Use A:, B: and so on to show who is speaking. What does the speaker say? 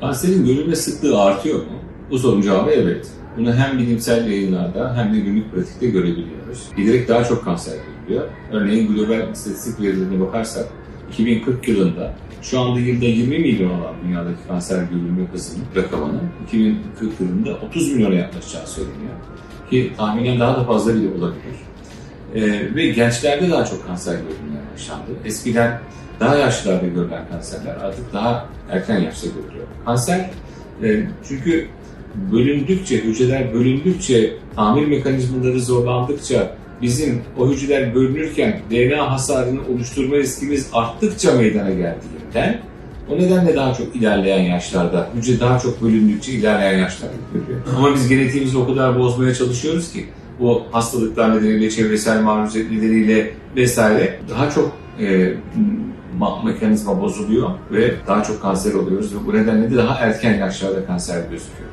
A: Kanserin görülme sıklığı artıyor mu? Bu sorunun cevabı evet. Bunu hem bilimsel yayınlarda hem de günlük pratikte görebiliyoruz. Giderek daha çok kanser görülüyor. Örneğin global istatistik verilerine bakarsak 2040 yılında şu anda yılda 20 milyon olan dünyadaki kanser görülme hızının rakamının 2040 yılında 30 milyona yaklaşacağı söyleniyor. Ki tahminen daha da fazla bile olabilir. Ee, ve gençlerde daha çok kanser görülmeye başlandı. Eskiden daha yaşlılarda görülen kanserler artık daha erken yaşta görülüyor. Kanser e, çünkü bölündükçe, hücreler bölündükçe, tamir mekanizmaları zorlandıkça, bizim o hücreler bölünürken DNA hasarını oluşturma riskimiz arttıkça meydana geldiğinden o nedenle daha çok ilerleyen yaşlarda, hücre daha çok bölündükçe ilerleyen yaşlarda görülüyor. Ama biz genetiğimizi o kadar bozmaya çalışıyoruz ki bu hastalıklar nedeniyle, çevresel maruziyet nedeniyle vesaire daha çok e, ma- mekanizma bozuluyor ve daha çok kanser oluyoruz ve bu nedenle de daha erken yaşlarda kanser gözüküyor.